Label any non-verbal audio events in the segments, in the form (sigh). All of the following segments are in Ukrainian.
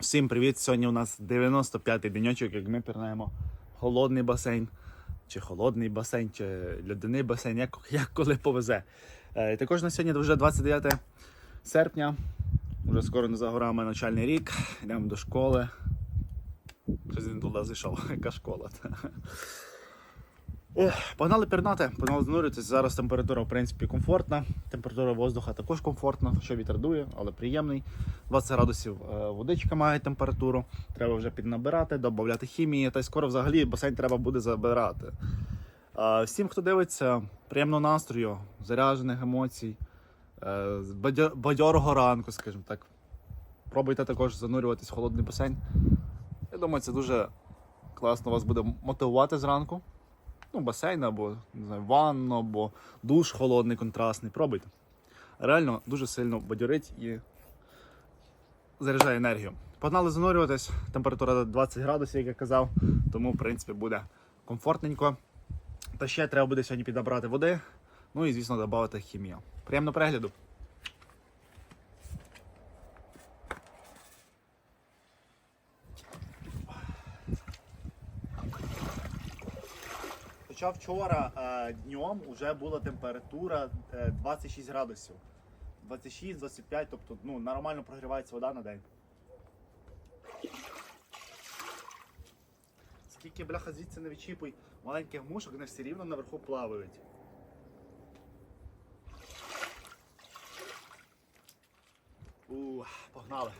Всім привіт! Сьогодні у нас 95-й деньочок, як ми пірнаємо холодний басейн, чи холодний басейн, чи льодяний басейн, як, як коли повезе. Е, також на сьогодні вже 29 серпня, вже скоро не за горами навчальний рік, йдемо до школи. Щось він туди зайшов, (laughs) яка школа. Ох, погнали пірнати, погнали зануритися. Зараз температура в принципі комфортна. Температура воздуха також комфортна, що вітер дує, але приємний. 20 градусів е, водичка має температуру. Треба вже піднабирати, додати хімії, та й скоро взагалі басейн треба буде забирати. Всім, хто дивиться, приємного настрою, заряджених емоцій, е, бадьорого ранку, скажімо так. Пробуйте також занурюватись в холодний басейн. Я думаю, це дуже класно вас буде мотивувати зранку. Ну, басейн або не знаю, ванну, або душ холодний, контрастний. Пробуйте. Реально дуже сильно бадьорить і заряджає енергію. Погнали занурюватись. Температура 20 градусів, як я казав, тому в принципі буде комфортненько. Та ще треба буде сьогодні підібрати води. Ну і, звісно, додати хімію. Приємного перегляду. Хоча вчора е, днем вже була температура е, 26 градусів. 26-25, тобто ну, нормально прогрівається вода на день. Скільки бляха звідси не відчіпуй маленьких мушок, вони все рівно наверху плавають. У, погнали.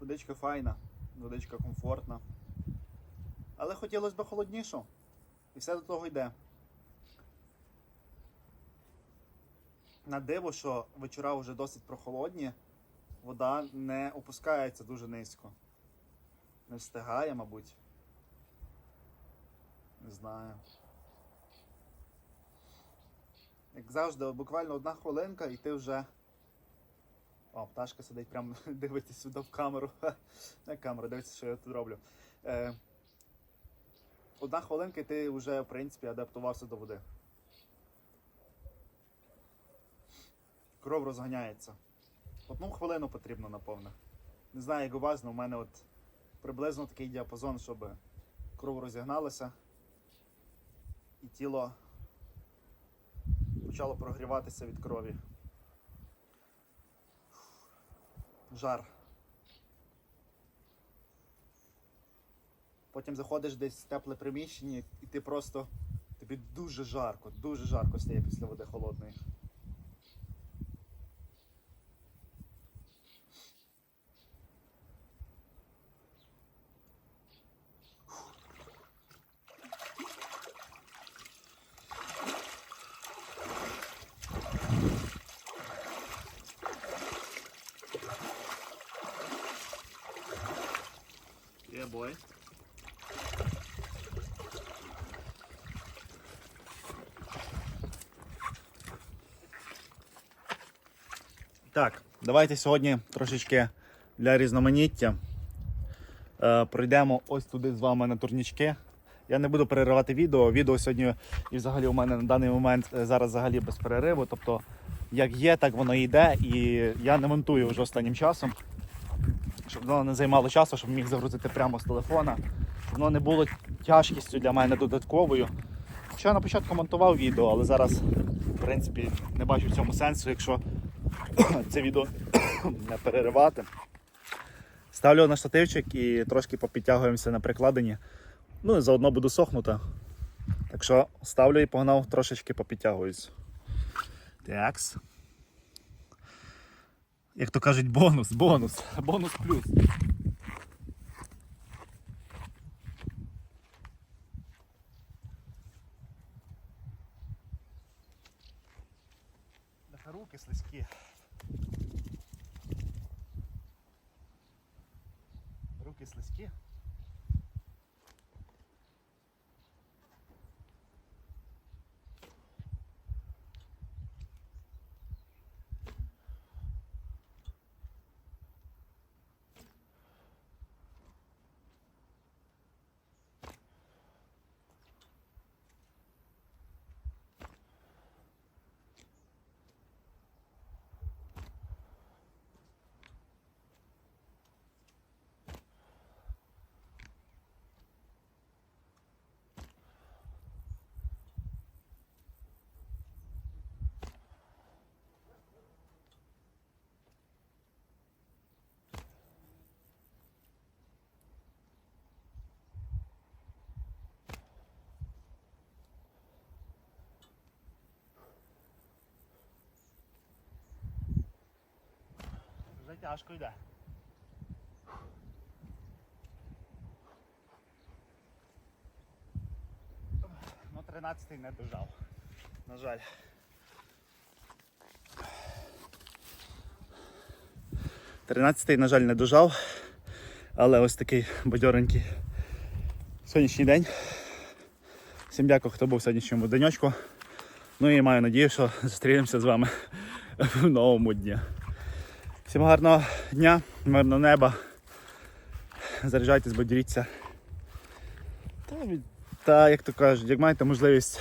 Водичка файна, водичка комфортна. Але хотілося б холодніше. І все до того йде. На диво, що вечора вже досить прохолодні, вода не опускається дуже низько. Не встигає, мабуть. Не знаю. Як завжди, буквально одна хвилинка і ти вже. О, пташка сидить прямо (laughs) дивиться сюди в камеру. (laughs) На камеру, дивиться, що я тут роблю. Е, одна хвилинка і ти вже, в принципі, адаптувався до води. Кров розганяється. Одну хвилину потрібно, напевно. Не знаю, як у вас, але у мене от приблизно такий діапазон, щоб кров розігналася і тіло почало прогріватися від крові. Жар. Потім заходиш десь в тепле приміщення і ти просто тобі дуже жарко, дуже жарко стає після води холодної. Boy. Так, давайте сьогодні трошечки для різноманіття е, пройдемо ось туди з вами на турнічки. Я не буду переривати відео. Відео сьогодні і взагалі у мене на даний момент е, зараз взагалі без перериву. Тобто, як є, так воно йде. І я не монтую вже останнім часом, щоб воно не займало часу, щоб міг загрузити прямо з телефона, щоб воно не було тяжкістю для мене додатковою. Хоча на початку монтував відео, але зараз, в принципі, не бачу в цьому сенсу, якщо (coughs) це відео (coughs) не переривати. Ставлю на штативчик і трошки попідтягуємося на прикладенні. Ну і заодно буду сохнути. Так що ставлю і погнав, трошечки попідтягуюсь. Такс. Як то кажуть, бонус, бонус, бонус плюс. Руки слизькі. Руки слизькі. Вже тяжко йде. Ну, 13-й не дожав. На жаль. Тринадцятий, на жаль, не дожав, але ось такий бадьоренький сьогоднішній день. Всім дякую, хто був в сьогоднішньому денечку. Ну і маю надію, що зустрінемося з вами (laughs) в новому дні. Всім гарного дня, мирного неба. Заряджайтесь, бодіріться. Та, та, як то кажуть, як маєте можливість,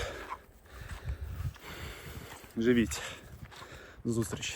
живіть. До зустрічі.